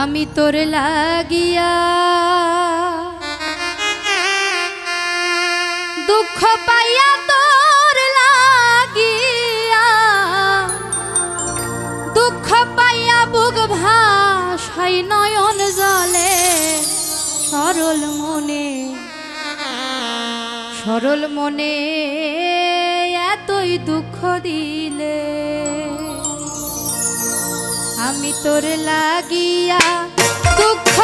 আমি তোর লাগিয়া দুঃখ পাইয়া তোর লাগিয়া দুঃখ পাইয়া বুক ভাষাই নয়ন জলে সরল মনে সরল মনে এতই দুঃখ দিলে। আমি তোর লাগিয়া দুঃখ